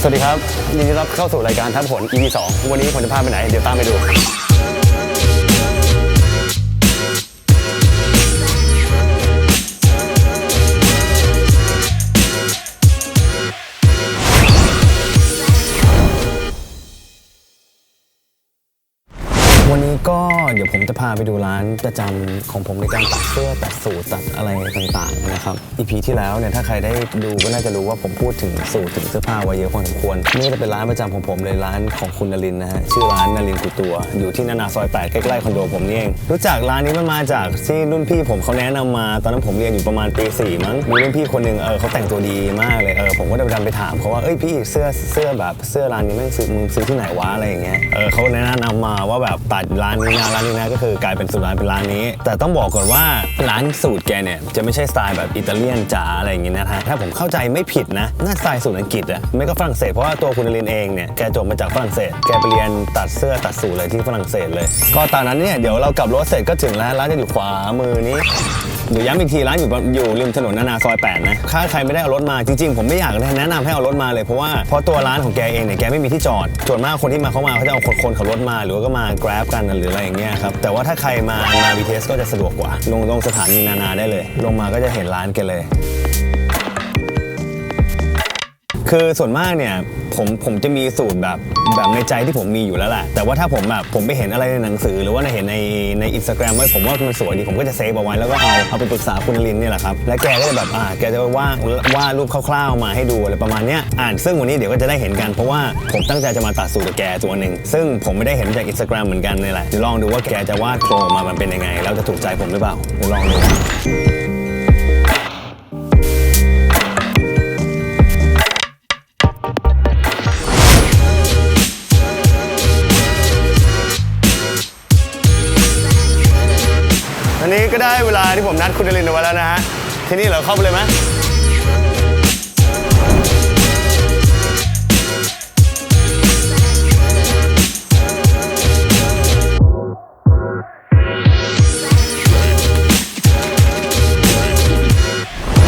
สวัสดีครับ ยินดีต้อนรับเข้าสู่รายการทับผล EP 2 วันนี้ผมจะพาไปไหน เดี๋ยวตามไปดู ก็เดี๋ยวผมจะพาไปดูร้านประจำของผมในการตัดเสื้อตัดสูตรตัดอะไรต่างๆนะครับ EP ที่แล้วเนี่ยถ้าใครได้ดูก็น่าจะรู้ว่าผมพูดถึงสูตรถึงเสื้อผ้าไว้เยอะพอสมควรนี่จะเป็นร้านประจำของผมเลยร้านของคุณนรินนะฮะชื่อร้านนรินกุตัว อยู่ที่นานาซอย8ใกล้ๆคอนโดผมนี่เองรู้จักร้านนี้มันมาจากที่รุ่นพี่ผมเขาแนะนำมา ตอนนั้นผมเรียนอยู่ประมาณปีสี่มั้งมีรุ่นพี่คนหนึ่งเออเขาแต่งตัวดีมากเลยเออผมก็เดินไปถามเขาว่าเอ้ยพี่เสื้อเสื้อแบบเสื้อร้านนี้ไม่งซื้อมึงซื้อที่ไหนวะอะไรอย่างเงี้ยเออเขาแนะนำมาว่าแบบตัดร้านนี้นะร้านนี้นะก็คือกลายเป็นสูตรร้านเป็นร้านนี้ แต่ต้องบอกก่อนว่าร้านสูตรแกเนี่ยจะไม่ใช่สไตล์แบบอิตาเลียนจ๋าอะไรอย่างงี้นะฮะถ้าผมเข้าใจไม่ผิดนะน่าสไตล์สูตรอังกฤษอะไม่ก็ฝรั่งเศสเพราะว่าตัวคุณลินเองเนี่ยแกจบมาจากฝรั่งเศสแกไปเรียนตัดเสื้อตัดสูตรอะไรที่ฝรั่งเศสเลย ก็ตอนนั้นเนี่ยเดี๋ยวเรากลับรถเสร็จก็ถึงแล้วร้านจะอยู่ขวามือนี้ เดี๋ยวย้ำอีกทีร้านอยู่อยู่ริมถนนนานาซอย 8 นะถ้าใครไม่ได้เอารถมาจริงๆ ผมไม่อยากแนะนำให้เอารถมาเลยเพราะว่าเพราะตัวร้านของแกเองเนี่ยแกไม่มีที่จอดส่วนมากคนที่มาเข้ามาเขาจะเอาคนคนขับรถมาหรือว่าก็มา grab กันหรืออะไรอย่างเงี้ยครับแต่ว่าถ้าใครมามา BTS ก็จะสะดวกกว่า ลงลงสถานีนานาได้เลย ลงมาก็จะเห็นร้านแกเลย คือส่วนมากเนี่ย ผมผมจะมีสูตรแบบแบบในใจที่ผมมีอยู่แล้วแหละแต่ว่าถ้าผมแบบผมไปเห็นอะไรในหนังสือ หรือว่าในเห็นในในอินสตาแกรมไว้ผมว่ามันสวยดีผมก็จะเซฟเอาไว้แล้วก็เอาเอาไปปรึกษาคุณนลินเนี่ยแหละครับและแกก็จะแบบอ่าแกจะวาดวาดรูปคร่าวๆมาให้ดูอะไรประมาณเนี้ยอ่านซึ่งวันนี้เดี๋ยวก็จะได้เห็นกันเพราะว่าผมตั้งใจจะมาตัดสูตรกับแกตัวหนึ่งซึ่งผมไม่ได้เห็นจากอินสตาแกรมเหมือนกันนี่แหละเดี๋ยวลองดูว่าแกจะวาดโครงมามันเป็นยังไงแล้วจะถูกใจผมหรือเปล่าเดี๋ยวลองดู อันนี้ก็ได้เวลาที่ผมนัดคุณนรินทร์เอาไว้แล้วนะฮะ ที่นี่เราเข้าไปเลยไหม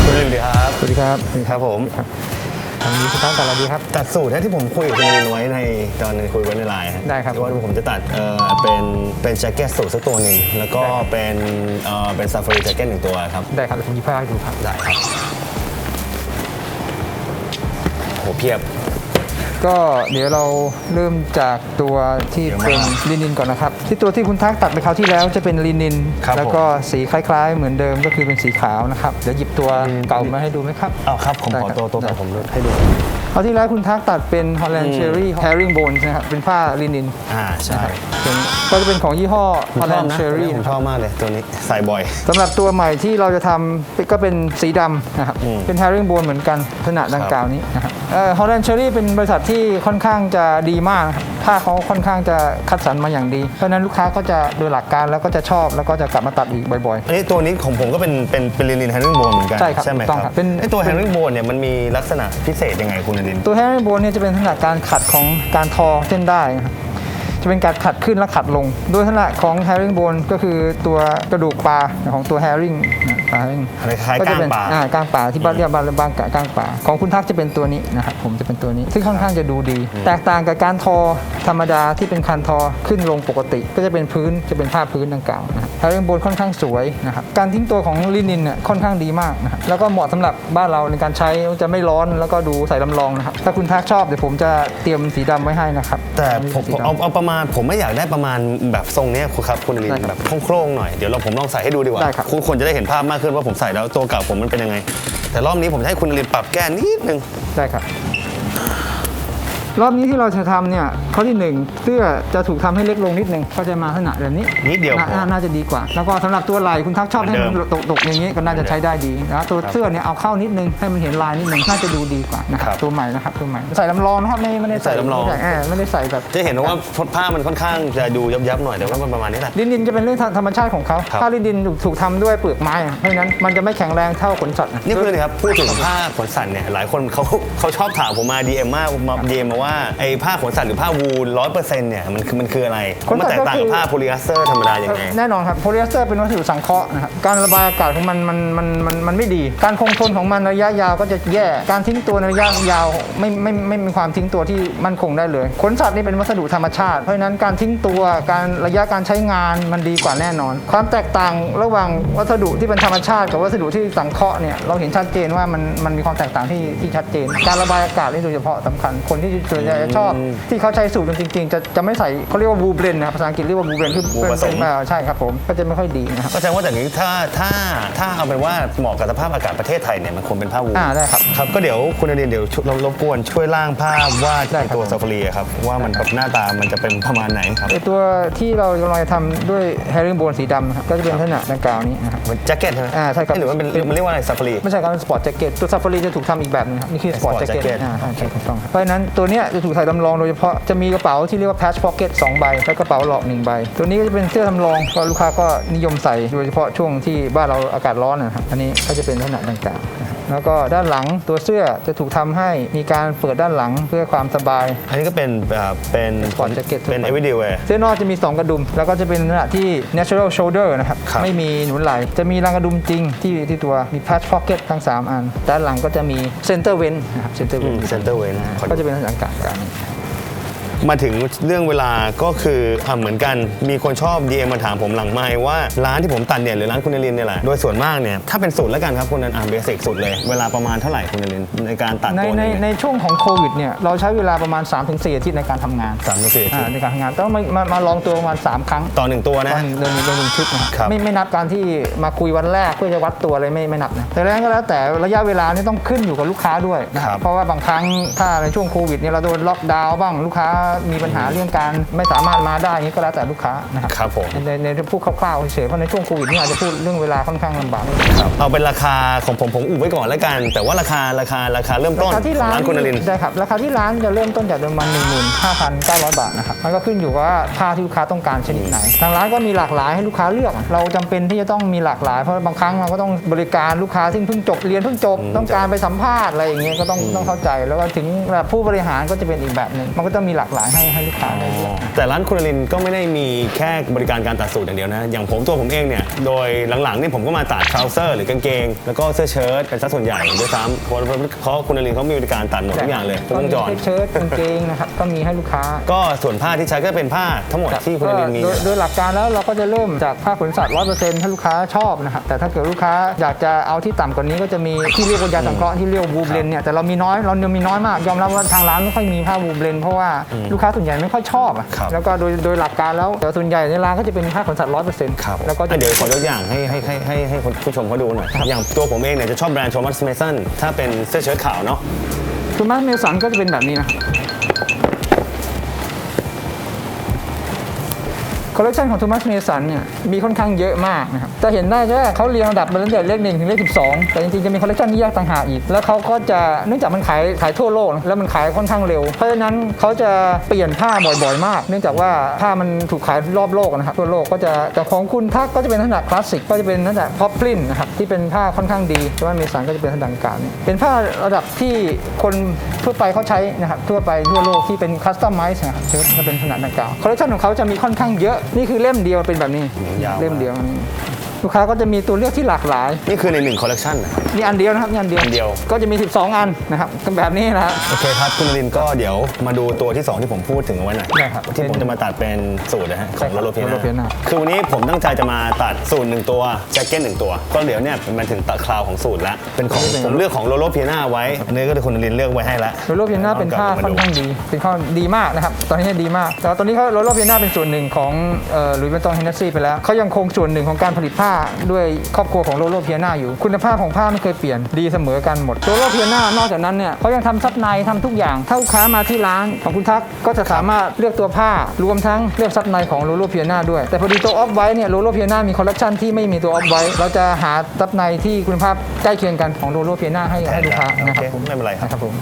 คุณนรินทร์ดีครับ สวัสดีครับ ครับผม ทางนี้คุณตั้งแต่ละดีครับ ตัดสูตรนะที่ผมคุยกับคุณนรินทร์ไว้ในตอนนึงคุยไว้ในไลน์ฮะได้ครับว่าผมจะตัดเอ่อเป็นเป็นแจ็คเก็ตสูทสักตัวหนึ่งแล้วก็เป็นเอ่อเป็นซาฟารีแจ็คเก็ตหนึ่งตัวครับ ได้ครับเดี๋ยวผมหยิบผ้าให้ดูครับได้ครับโหเพียบ ก็เดี๋ยวเราเริ่มจากตัวที่เดี๋ยวมาเป็นลินินก่อนนะครับ ที่ตัวที่คุณทักตัดไปคราวที่แล้วจะเป็นลินิน ครับแล้วก็สีคล้าย ๆ เหมือนเดิมก็คือเป็นสีขาวนะครับเดี๋ยวหยิบตัวลินิน เก่ามาให้ดูไหมครับ เอาครับ ผมได้ขอครับตัวตัวได้ของผมด้วยให้ดู คราวที่แล้วคุณทักตัดเป็น Holland อืม Cherry Herring Bone นะครับเป็นผ้าลินินอ่า ใช่เป็นก็จะเป็นของยี่ห้อผมชอบ Holland นะ Cherry ผมนะชครับอบมากเลยตัวนี้ใส่บ่อย สำหรับตัวใหม่ที่เราจะทำก็เป็นสีดำนะครับอืมเป็น herring bone เหมือนกันลักษณะดังกล่าวนี้นะครับ ฮอลแลนด์เชอรี่เป็นบริษัทที่ค่อนข้างจะดีมากนะครับผ้าเขาค่อนข้างจะคัดสรรมาอย่างดี เพราะฉะนั้นลูกค้าก็จะโดยหลักการแล้วก็จะชอบแล้วก็จะกลับมาตัดอีกบ่อยอันนี้ตัวนี้ของผมก็เป็นเป็นเป็นลินินแฮนดิ้งโบนเหมือนกันใช่ครับไหมถูกคต้องรับครับเป็นไอตัวแฮนดิ้งโบนเนี่ยมันมีลักษณะพิเศษยังไงคุณอดินๆตัว herring bone เนี่ยจะเป็นลักษณะการขัดของการทอเส้นได้นะครับ จะเป็นการขัดขึ้นและขัดลง โดยลักษณะของ herring bone ก็คือตัวกระดูกปลาของตัว herring นะปลา herring อะไรคล้ายก็ก้าจะงเป็นปลาอ่ากลางป่าที่บ้านเรียกบ้านบางกะกลางป่าของคุณทักจะเป็นตัวนี้นะครับผมจะเป็นตัวนี้ ซึ่งค่อนข้างจะดูดี แตกต่างกับการทอธรรมดาที่เป็นคันทอขึ้นลงปกติ ก็จะเป็นพื้นจะเป็นผ้าพื้นดังกล่าวนะครับแฮร์ริงโบนค่อนข้างสวยนะครับการทิ้งตัวของลินินเนี่ยค่อนข้างดีมากนะครับแล้วก็เหมาะสำหรับบ้านเราในการใช้จะไม่ร้อนแล้วก็ดูใส่ลำลองนะครับถ้าคุณทักชอบเดี๋ยวผมจะเตรียมสีดำไว้ให้นะครับแต่ผมสีผมดำเอาเอาประมาณผมไม่อยากได้ประมาณแบบทรงเนี้ยคุณครับคุณอดินได้ครับแบบโคร่งๆหน่อยเดี๋ยวเราผมลองใส่ให้ดูดีกว่าได้ครับ ณคนจะได้เห็นภาพมากขึ้นว่าผมใส่แล้วตัวเก่าผมมันเป็นยังไง แต่รอบนี้ผมจะให้คุณอดินปรับแก้นิดนึง ได้ครับ รอบนี้ที่เราจะทำเนี่ยข้อที่หนึ่งเสื้อจะถูกทำให้เล็กลงนิดนึงก็จะมาลักษณะแบบนี้นิดเดียวนาพอ น่าน่าจะดีกว่า แล้วก็สำหรับตัวไหล่คุณทักชอบให้มันเหมือนเดิมตกตกอย่างนี้ก็น่าจะใช้ได้ดีนะตัวครับเสื้อเนี่ยเอาเข้านิดนึงให้มันเห็นลายนิดนึงน่าจะดูดีกว่านะคครัรับบตัวใหม่นะครับตัวใหม่ใส่ลำลองนะครับไม่ไม่ได้ใส่ลำลอง ไม่ได้เไม่ได้ใส่แบบจะเห็นว่าผ้ามันค่อนข้างจะดูยับๆหน่อยแต่ว่ามันประมาณนี้แหละลินดินจะเป็นเรื่องธรรมชาติของเขาครับ ถ้าลินดินถูกทำด้วยเปลือกไม้อะเพราะฉะนั้นมันจะไม่แข็งแรงเท่าขนสัตว์ะนี่คุณเลยครับพูดถึงผ้าขนสัตว์เนี่ยหลายคนเขาเขาชอบถามผมมา DM มามา DM มาว่าไอ้ผ้าขนสัตว์หรือผ้าวูลร้อยเปอร์เซ็นต์เนี่ยมันคือมันคืออะไรขนสัมันตว์แตกต่างก็คืกับอ ผ้าโพลีเอสเตอร์ธรรมดาอย่างไง แน่นอนครับโพลีเอสเตอร์เป็นวัสดุสังเคราะห์นะครับการระบายอากาศของมันมันมันมันมันไม่ดี การคงทนของมันระยะยาวก็จะแย่การทิ้งตัวในระยะยาวไม่ไม่ไม่ไม่มีความทิ้งตัวที่มั่นคงได้เลยขนสัตว์นี่เป็นวัสดุธรรมชาติเพราะฉะนั้นการทิ้งตัวการระยะการใช้งานมันดีกว่าแน่นอน ความแตกต่างระหว่างวัสดุที่เป็นธรรมชาติ กับวัสดุที่สังเคราะห์เนี่ยเราเห็นชัดเจนว่ามันมันมีความแตกต่างที่ที่ชัดเจน การระบายอากาศนี่โดยเฉพาะสำคัญคนที่ส่วนใหญ่จะชอบที่เขาใช้สูตรกันจริง ๆ จะจะไม่ใส่เขาเรียกว่าบูเบรนนะครับภาษาอังกฤษเรียกว่าบูเบรนคือบูเป็นผสมเป็นอ่าใช่ครับผมก็จะไม่ค่อยดีนะครับ ก็แสดงว่าจากนี้ถ้าถ้าถ้าเอาเป็นว่าเหมาะกับสภาพอากาศประเทศไทยเนี่ยมันควรเป็นผ้าวูลอ่าได้ครับครับก็เดี๋ยวคุณอดินทร์เดี๋ยวช่วยรบกวนช่วยร่างภาพวาดได้ในครับตัวซาฟารีอะครับว่ามันแบบหน้าตามันจะเป็นประมาณไหนครับไอตัวที่เรากำลังจะทำด้วยแฮร์ริงโบนสีดำนะครับก็จะเป็นลักษณะดังกล่าวนี้นะครับ มันแจ็คเก็ตใช่ไหมอ่าใช่ครับหรือว่าเป็นมันเรียกว่าอะไรซาฟารี ไม่ใช่ครับเป็นสปอร์ตแจ็คเก็ตตัวซาฟารีจะถูกทำอีกแบบหนึงครับนี่คือสปอร์ต Sport แจ็คเก็ต jacket อ่าใช่ใช่ถูกต้องครับเพราะฉะนั้นตัวเนี้ยจะถูกใส่จำลองโดยเฉพาะจะมีกระเป๋าที่เรียกว่า patch pocket 2ใบและกระเป๋าหลอก1ใบ ตัวนี้ก็จะเป็นเสื้อจำลองก็ลูกค้าก็นิยมใส่โดยเฉพาะช่วงที่บ้านเราอากาศร้อนนะครับอันนี้ก็จะเป็นลักษณะดังกล่างๆ แล้วก็ด้านหลังตัวเสื้อจะถูกทำให้มีการเปิดด้านหลังเพื่อความสบาย อันนี้ก็เป็นแบบเป็น Sport jacket เป็นทั่วไป everyday wear เสื้อนอกจะมี 2 กระดุม แล้วก็จะเป็นลักษณะที่ natural shoulder นะครับครับไม่มีหนุนไหล่จะมีรางกระดุมจริงที่ที่ตัวมี patch pocket ทั้ง 3 อัน ด้านหลังก็จะมี center vent นะครับ center อื vent ม center vent ขอดูก็จะเป็นลักษณะการการนี้ มาถึงเรื่องเวลาก็คืออะเหมือนกันมีคนชอบ DM มาถามผมหลังไมค์ว่าร้านที่ผมตัดเนี่ยหรือร้านคุณนรินทร์เนี่ยแหละโดยส่วนมากเนี่ยถ้าเป็นสูตรแล้วกันครับคุณนันอ่านเบสิกสุดเลย เวลาประมาณเท่าไหร่คุณนรินทร์ในการตัดในตัวในหนึงในช่วงของโควิดเนี่ยเราใช้เวลาประมาณ 3-4อาทิตย์ในการทำงานสามถึงสี่อาทิตย์อ่าในการทำงานต้องมามามาลองตัวประมาณ 3 ครั้งต่อหนึ่งตัวตนะอนเดินเดินหนึ่งชุดนะครับครับ ไม่ไม่นับการที่มาคุยวันแรกเพื่อจะวัดตัวอะไรไม่ไม่นับนะแต่แล้วก็แล้วแต่ระยะเวลานี่ต้องขึ้นอยู่กับลูกค้าด้วยนะคครัรับบเพราะว่าบางครั้งถ้าในช่วงโควิดเนี่ยเราโดนล็อกดาวน์บ้างลูกค้ามีปัญหาเรื่องการไม่สามารถมาได้อย่างนี้ก็แล้วแต่ลูกค้านะครับครับผมในในในพูดคร่าวๆเฉยๆเพราะในช่วงโควิดนี่อาจจะพูดเรื่องเวลาค่อนข้างลำบากเอาเป็นราคาของผมผมอุบไว้ก่อนแล้วกัน แต่ว่าราคาราคาราคาเริ่มต้นราคาที่ของร้านร้านคุณนรินทร์ใช่ครับราคาที่ร้านจะเริ่มต้นจากประมาณ15,900 บาทนะครับมันก็ขึ้นอยู่กับว่าผ้าที่ลูกค้าต้องการชนิดไหนทางร้านก็มีหลากหลายให้ลูกค้าเลือก เราจำเป็นที่จะต้องมีหลากหลายเพราะบางครั้งเราก็ต้องบริการลูกค้าซึ่งเพิ่งจบเรียนเพิ่งจบอืมต้องการไปสัมภาษณ์อะไรอย่างเงี้ยก็ต้องต้องเข้าใจแล้วก็ถึงแบบผู้บริหารก็จะเป็นอีกแบบหนึ่งมันก็ต้องมีหลากหลายให้ให้ลูกค้าได้เลือก แต่ร้านคุณนรินทร์ก็ไม่ได้มีแค่บริการการตัดสูตรอย่างเดียวนะ อย่างผมตัวผมเองเนี่ย โดยหลังๆเนี่ยผมก็มาตัดทราวเซอร์หรือกางเกง แล้วก็เสื้อเชิ้ตเป็นซะส่วนใหญ่ด้วยซ้ำเพราะเพราะคุณนรินทร์เขามีบริการตัดหมดทุกอย่างเลยทุกวงจรก็มีเชิ้ตกางเกงนะครับก็มีให้ลูกค้า ก็ส่วนผ้าที่ใช้ก็เป็นผ้าทั้งหมดที่คุณนรินทร์มีโดยโดยหลักการแล้วเราก็จะเริ่มจากผ้าขนสัตว์ร้อยเปอร์เซ็นต์ถ้าลูกค้าชอบนะครับแต่ถ้าเกิดลูกค้าอยากจะเอาที่ต่ำกว่านี้ก็จะมีที่เรียกว่ายาสังเคราะห์ที่เรียกว่าบูเบลนเนี่ยแต่เรามีน้อยเรามีน้อยมาก ยอมรับว่าทางร้านไม่ค่อยมีผ้าบูเบลนเพราะว่าลูกค้าส่วนใหญ่ไม่ค่อยชอบอะครับ แล้วก็โดยโดยหลักการแล้วแต่ส่วนใหญ่ในร้านก็จะเป็นผ้าขนสัตว์ร้อยเปอร์เซ็นต์ครับแล้วก็อะจะเดี๋ยวขอยกอย่างให้ให้ให้ให้ให้คุณผู้ชมเขาดูหน่อย อย่างตัวผมเองเนี่ยจะชอบแบรนด์โทมัสเมสันถ้าเป็นเสื้อเชิ้ตขาวเนาะ คือมาสเมสันก็จะเป็นแบบนี้นะ อลเลคชันของ Thomas Mason เนี่ยมีค่อนข้างเยอะมากนะครับจะเห็นได้ว่าเขาเรียงลำดับมาตั้งแต่เลขหนึ่งถึงเลข12แต่จริงๆจะมีคอลเลคชันที่แยกต่างหากอีก แล้วเขาก็จะเนื่องจากมันขายขายทั่วโลก แล้วมันขายค่อนข้างเร็ว เพราะฉะนั้นเขาจะเปลี่ยนผ้าบ่อยๆมาก เนื่องจากว่าผ้ามันถูกขายรอบโลกนะครับทั่วโลกก็จะแต่ของคุณทักก็จะเป็นลักษณะคลาสสิกก็จะเป็นลักษณะพอปลินนะครับที่เป็นผ้าค่อนข้างดีแต่ว่าเมสันก็จะเป็นลักษณะดังกลาวเป็นผ้าระดับที่คนทั่วไปเขาใช้นะครับทั่วไปทั่วโลกที่เป็นคัสตอมไมซ์นะครับจะเป็นขนาดดังกล่าวคอลเลคชันของเขาจะมีค่อนข้างเยอะนี่คือเล่มเดียวเป็นแบบนี้ ยาวมาก เล่มเดียวนี่ ลูกค้าก็จะมีตัวเลือกที่หลากหลาย นี่คือในหนึ่งคอลเลกชันนะครับ นี่อันเดียวนะครับนี่อันเดียวอันเดียว ก็จะมี 12 อันนะครับแบบนี้นะครับโอเคครับ คุณนรินทร์ก็เดี๋ยวมาดูตัวที่ 2 ที่ผมพูดถึงเอาไว้หน่อยได้ครับที่ผมจะมาตัดเป็นสูตรนะฮะของใช่คโลรับโลเพีย Lolo Piana นาคือวันนี้ผมตั้งใจจะมาตัดสูตรหนึ่งตัวแจ็คเก็ตหนึ่งตัว ก็เดี๋ยวเนี่ยมันถึงตัดคราวของสูตรแล้วเป็นของเป็นผมเลือกของโลโลเพียนาไว้อันนี้ก็คือคุณนรินทร์เลือกไว้ให้แล้วโรโลเพียนาเป็นผ้าค่อนข้างดี เป็นข้อดีมากนะครับ ตอนนี้ดีมาก แต่ว่าตอนนี้เขาโรโลเพียนาเป็นส่วนหนึ่งของหลุยส์วิตตองเฮนเนสซี่ไปแล้ว เขายังคงส่วนหนึ่งของการผลิตผ้าด้วยครอบครัวของโรโลเพียนาอยู่ คุณภาพของผ้าไม่เคยเปลี่ยนดีเสมอกันหมดโรโลเพียนานอกจากนั้นเนี่ยเขายังทำซับในทำทุกอย่างถ้าลูกค้ามาที่ร้านของคุณทักก็จะสามารถเลือกตัวผ้ารวมทั้งเลือกซับในของโรโลเพียนาด้วย แต่พอดีตัวออฟไว้เนี่ยโรโลเพียนามีคอลเลคชันที่ไม่มีตัวออฟไว้เราจะหาซับในที่คุณภาพใกล้เคียงกันของโรโลเพียนาให้ให้ลูกค้านะครับโอเคผมไม่เป็นไรครับนะครับผม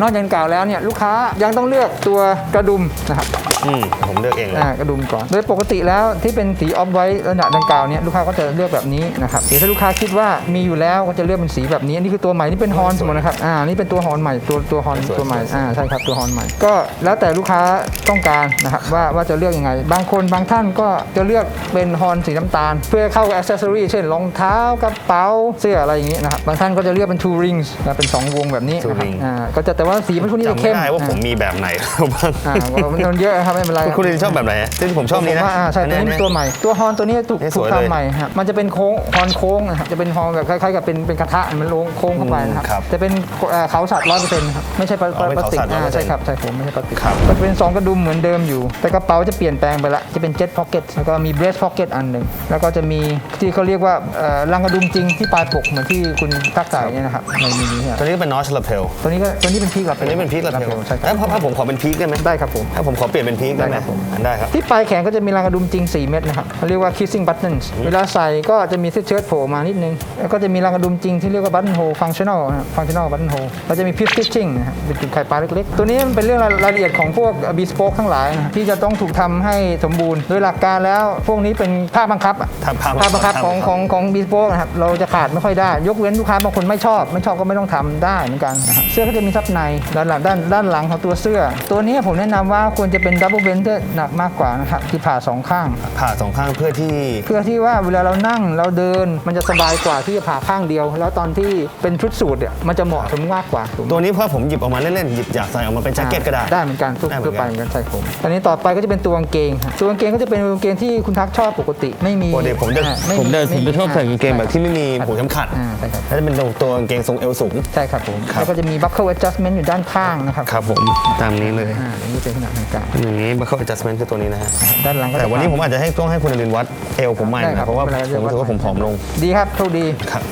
นอกจากกล่าวแล้วเนี่ยลูกค้ายังต้องเลือกตัวกระดุมนะครับ อืมผมเลือกเองเลยอ่ากระดุมก่อน โดยปกติแล้วที่เป็นสีออฟไว้ระดับดังกล่าวเนี่ยลูกค้าก็จะเลือกแบบนี้นะครับหรือถ้าลูกค้าคิดว่ามีอยู่แล้วก็จะเลือกเป็นสีแบบนี้อันนี้คือตัวใหม่นี่เป็นฮอร์นสมมตินะครับอ่านี่เป็นตัวฮอร์นใหม่ตัวตัวฮอร์นสวยตัวใหม่สวย อ่าใช่ครับตัวฮอร์นใหม่ ก็แล้วแต่ลูกค้าต้องการนะครับว่าว่าจะเลือกยังไง บางคนบางท่านก็จะเลือกเป็นฮอร์นสีน้ำตาล เพื่อเข้ากับอ c เซสซอรีเช่นรองเท้ากระเป๋าเสื้ออะไรอย่างนี้นะครับบางท่านก็จะเลือกเป็น two rings นะเป็นสองวงแบบนี้นะครับ Two ring อ่าก็จะแต่ว่าสีมันพวกนี้จะจำเข้ไม่มได้ว่าผมมีแบบไหนบ้าง อ่าอ่ามันมันเยอะครับไม่เป็นไรคุณลินชอบแบบไหนที่ผมชอบนี้นะผมว่าอ่าใช่ตัวนี้เป็นตัวใหม่ ตัวฮอร์นตัวนี้ถูกนี่สถูกวยเลยทำใหม่ครับมันจะเป็นโค้งฮอร์นโค้งนะครับจะเป็นฮอร์นแบบคล้ายๆกับเป็นเป็นกระทะมันลงโค้งเข้าไปนะครับอืมครับจะเป็นเอ่อเขาสัตว์ร้อยเปอร์เซ็นต์ครับไม่ใช่พลาอ๋อเป็นพลาสติกเขาสัตว์อ่า100%ใช่ครับใช่ผมไม่ใช่พลาสติกครับก็จะเป็นสองกระดุมเหมือนเดิมอยู่ แต่กระเป๋าจะเปลี่ยนแปลงไปละจะเป็นเจ็ตพ็อกเก็ตแล้วก็มีเบรสพ็อกเก็ตอันหนึ่งแล้วก็จะมีที่เขาเรียกว่าเอ่อรังกระดุมจริงที่ปลายปกเหมือนที่คุณทักษะเนี่ยนะครับในมินิเนี่ยตัวนี้เป็นนอชลาเพลตัวนี้ก็ตัวนี้เป็นพีกลับตัวนี้เป็นพีคลาเพลใช่คแล้รัวบถ้าผมขอเป็นพีคได้ไหมได้ครับผม ถ้าผมขอเปลี่ยนเป็นพีคได้ไหมได้ครับผมได้ครับ ที่ปลายแขนก็จะมีรางกระดุมจริง 4 เม็ดนะครับเขาเรียกว่า kissing buttons เวลาใส่ก็จะมีเสื้อเชิ้ตโผล่มานิดนึง แล้วก็จะมีรางกระดุมจริงที่เรียกว่า button hole functional นะครับ functional button hole แล้วจะมี pip stitching นะครับเป็นจุดไข่ปลาเล็กๆ ตัวนี้มันเป็นเรื่องรายละเอียดของพวก bespoke ทั้งหลายนะที่จะต้องถูกทำให้สมบูรณ์ โดยหลักการแล้วพวกนี้เป็นภาคบังคับอะภาคภาคภาคบังคับภาคของบังคับของของ bespoke นะครับเราจะขาดไม่ค่อยได้ ยกเว้นลูกค้าบางคนไม่ชอบ ไม่ชอบก็ไม่ต้องทำได้เหมือนกันนะครับเสื้อก็จะมีซับในด้านหลังด้านด้านหลังของตัวเสื้อ ตัวนี้ผมแนะนำว่าควรจะเป็น double vent หนักมากกว่านะครับคือผ่าสองข้าง ผ่าสองข้างเพื่อที่เพื่อที่ว่าเวลาเรานั่งเราเดินมันจะสบายกว่าที่จะผ่าข้างเดียว แล้วตอนที่เป็นชุดสูทเนี่ยมันจะเหมาะสมมากกว่าถูกไหมตัวนี้เพราะผมหยิบออกมาเล่นๆหยิบอยากใส่ออกมาเป็นแจ็คเก็ตก็ได้ ได้เหมือนกันทั่วได้เหมืทั่อวนกัน ไปเหมือนกันใช่ผมตอนนี้ต่อไปก็จะเป็นตัวกางเกงครับตัวกางเกงก็จะเป็นกางเกงที่คุณทักชอบปกติไม่มีปกติผมจะ อ่าไผมจะผมจะชอบใส่กางเกงแบบที่ไม่มีใช่หัวเข็มขัดอ่าใช่ครับถ้าจะเป็นตัวตัวกางเกงทรงเอวสูง ใช่ครับผม ครับ แล้วก็จะมี buckle adjustment อยู่ด้านข้างนะครับครับผมตามนี้เลยอ่าอันนี้เป็นขนาดกลางอย่างนี้ buckle adjustment คือตัวนี้นะฮะ ด้านหลังก็แต่จะวันนี้ผมอาจจะให้ต้องให้คุณอรินทร์วัดเอวผมใหม่ได้คนะรับเพราะว่าไม่ผมเป็นไรรู้สึกว่าผมผอมลงดีครับโชคดี ครับ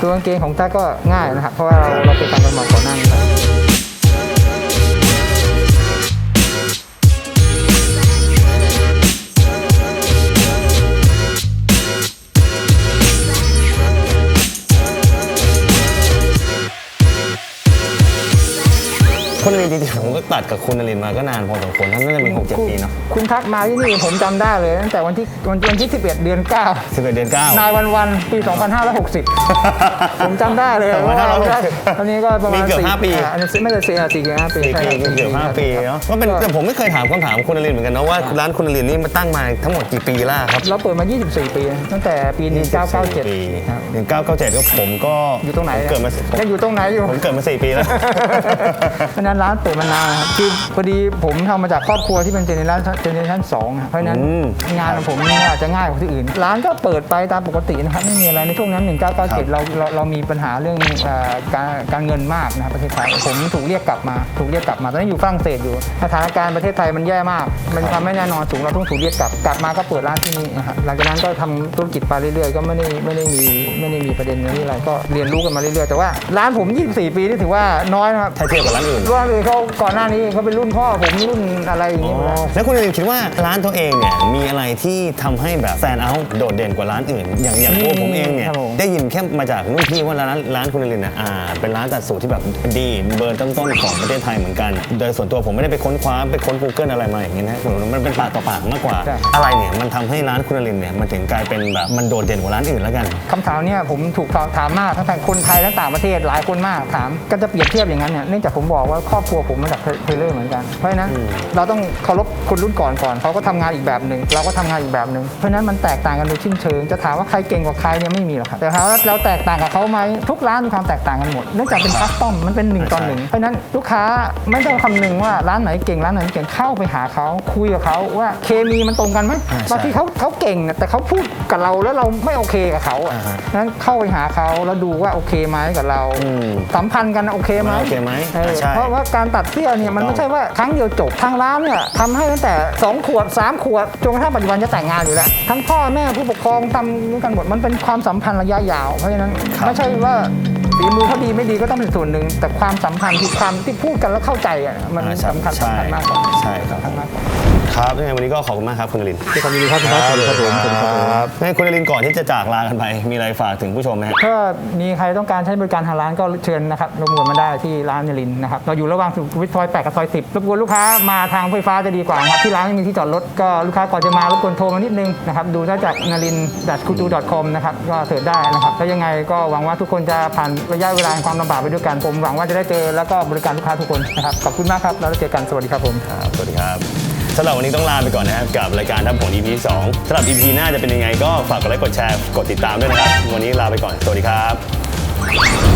ตัวกางเกงของตาก็ง่ายนะครับ เพราะว่าเราเราเคยทำกันมาก่อนหน้านี้ครับ คุณอรินทร์จริงๆผมก็ตัดกับคุณอรินทร์มาก็นานพอสมควรน่าจะเป็นหกเจ็ดปีเนาะคุณทักมาที่นี่ผมจำได้เลยตั้งแต่วันที่วันวันที่ 11 เดือน 9 สิบเอ็ดเดือนเก้า นายวันวันปี 2560 ผมจำได้เลยสองพันห้าร้อยหกสิบตอนนี้ก็ประมาณมีเกือบสี่ห้าปี อ่อันนี้ไม่ใช่สี่อะสี่เกือบห้าปีสี่ใช่ปีครับเกือบห้าปีเนาะก็เป็นแต่ผมไม่เคยถามคำถามคุณอรินทร์เหมือนกันนะว่าร้านคุณอรินทร์นี่มาตั้งมาทั้งหมดกี่ปีแล้วครับเราเปิดมา 24 ปี ตั้งแต่ปีปี1997ครับหนึ่งเก้าเก้าเจ็ดก็ผมก็อยู่ตรงไหนผมเกิดมาผมยังอยู่ตรงไหนอยู่ ผมเกิดมาสี่ปีแล้ว เพราะฉะนั้นร้านเปิดมานานนะครับคือพอดีผมทำมาจากครอบครัวที่เป็นเจเนอเรชั่นเจเนอเรชั่นสองอะเพราะฉะนั้นอืมงานของผมเนี่ยอาจจะง่ายกว่าที่อื่น ร้านก็เปิดไปตามปกตินะครับไม่มีอะไรในช่วงนั้น 1997 เราเราเรามีปัญหาเรื่องเอ่อการการเงินมากนะครับประเทศไทยผมถูกเรียกกลับมาถูกเรียกกลับมาตอนนั้นอยู่ฝรั่งเศสอยู่สถานการณ์ประเทศไทยมันแย่มาก มันความไม่แน่นอนสูงเราต้องถูกเรียกกลับกลับมาก็เปิดร้านที่นี่นะครับหลังจากนั้นก็ทำธุรกิจไปเรื่อยๆ ก็ไม่ได้ไม่ได้มีไม่ได้มีประเด็นอะไรอะไรก็เรียนรู้กันมาเรื่อยๆแต่ว่าร้านผม 24 ปีนี่ถือว่าน้อยนะครับ ถ้าเทียบกับร้านอื่น ว่าเลยเขาก่อนหน้านี้เขาเป็นรุ่นพ่อผมรุ่นอะไรอย่างอ๋นี้หมดแล้วอแล้วคุณอรินทร์คิดว่าร้านตัวเองเนี่ยมีอะไรที่ทำให้แบบแซนเอาโดดเด่นกว่าร้านอื่น อย่างอย่างตัวผมเองเนี่ยครับผม ได้ยินแค่มาจากรุ่นพี่ว่าร้านร้านคุณอรินทร์เนี่ยอ่าเป็นร้านตัดสูตรที่แบบดีเบอร์ต้นๆของประเทศไทยเหมือนกัน โดยส่วนตัวผมไม่ได้ไปค้นคว้าไปค้น Google อะไรมาอย่างเงี้ยนะมันเป็นปากต่อปากมากกว่า ใช่ อะไรเนี่ยมันทำให้ร้านคุณอรินทร์เนี่ยมันถึงกลายเป็นแบบมันโดดเด่นกว่าร้านอื่นแล้วกัน คำถามเนี่ยผมถูกถามมากทั้งแต่คนไทยและต่างประเทศหลายคนมากถามก็จะเปรียบเทียบอย่างนั้นเนี่ยเนื่องจากผมบอกว่าครอบครัวผมมาจากเทเลอร์เหมือนกัน เพราะฉะนั้นเราต้องเคารพคนรุ่นก่อนก่อนเขาก็ทำงานอีกแบบหนึ่งเราก็ทำงานอีกแบบหนึ่งเพราะฉะนั้นมันแตกต่างกันโดยชิ้นเชิง จะถามว่าใครเก่งกว่าใครเนี่ยไม่มีหรอกครับแต่ถามว่าเราแตกต่างกับเขาไหมทุกร้านมีความแตกต่างกันหมดเนื่องจากเป็นคัสตอมมันเป็นหนึ่งต่อหนึ่งเพราะฉะนั้นลูกค้าไม่ต้องคำนึงว่าร้านไหนเก่งร้านไหนไม่เก่งเข้าไปหาเขาคุยกับเขาว่าเคมีมันตรงกันไหมอ่าใช่บางทีเขาเขาเก่งอะแต่เขาพูดกับเราแล้วเราไม่โอเคกับเขาอะอ่าฮะนั้นเข้าไปหาเขาแล้วดูว่าโอเคไหมกับเราอืมสัมพันธ์กันโอเคไหมโอเคไหมเออใช่เพราะว่าการตัดเสื้อเนี่ยมันถูกต้องไม่ใช่ว่าครั้งเดียวจบทางร้านเนี่ยทำให้ตั้งแต่ 2 ขวบ 3 ขวบจนกระทั่งปัจจุบันจะแต่งงานอยู่แล้ว ทั้งพ่อแม่ผู้ปกครองทำด้วยกันหมดมันเป็นความสัมพันธ์ระยะยาว เพราะฉะนั้นไม่ใช่ว่าฝีมือเขาดีไม่ดีก็ต้องเป็นส่วนหนึ่ง แต่ความสัมพันธ์คือความที่พูดกันแล้วเข้าใจอะมันอ่าใช่สำคัญใช่สำคัญมากกว่าใช่ครับสำ คัญมากกว่าครับยังไงวันนี้ก็ขอบคุณมากครับคุณนรินทร์ด้วยความยินดีครับคุณทักษ์สวัสดีครับผมสวัสดีครับผมงั้นคุณนรินทร์ก่อนที่จะจากลากันไป มีอะไรฝากถึงผู้ชมไหมฮะ ถ้ามีใครต้องการใช้บริการทางร้านก็เชิญนะครับรบกวนมาได้ที่ร้านเนลินนะครับเราอยู่ระหว่างสุขุมวิทซอย8กับซอย10รบกวนลูกค้ามาทางไฟฟ้าจะดีกว่านะครับที่ร้านไม่มีที่จอดรถก็ลูกค้าก่อนจะมารบกวนโทรมานิดนึงนะครับดูได้จากนลินดัชคูตูดอทคอมนะครับก็เสิร์ชได้นะครับถ้ายังไงก็หวังว่าทุกคนจะผ่านระยะเวลาแห่งความลำบากไปด้วยกันผมหวังว่าจะได้เจอแล้วก็บริการลูกค้าทุกคนนะครับขอบคุณมากครับแล้วเราเจอกันสวัสดีครับผม ครับ สวัสดีครับ สำหรับวันนี้ต้องลาไปก่อนนะครับ กับรายการทับผล EP 2สำหรับ EP หน้าจะเป็นยังไงก็ฝากกดไลค์กดแชร์กดติดตามด้วยนะครับ วันนี้ลาไปก่อน สวัสดีครับ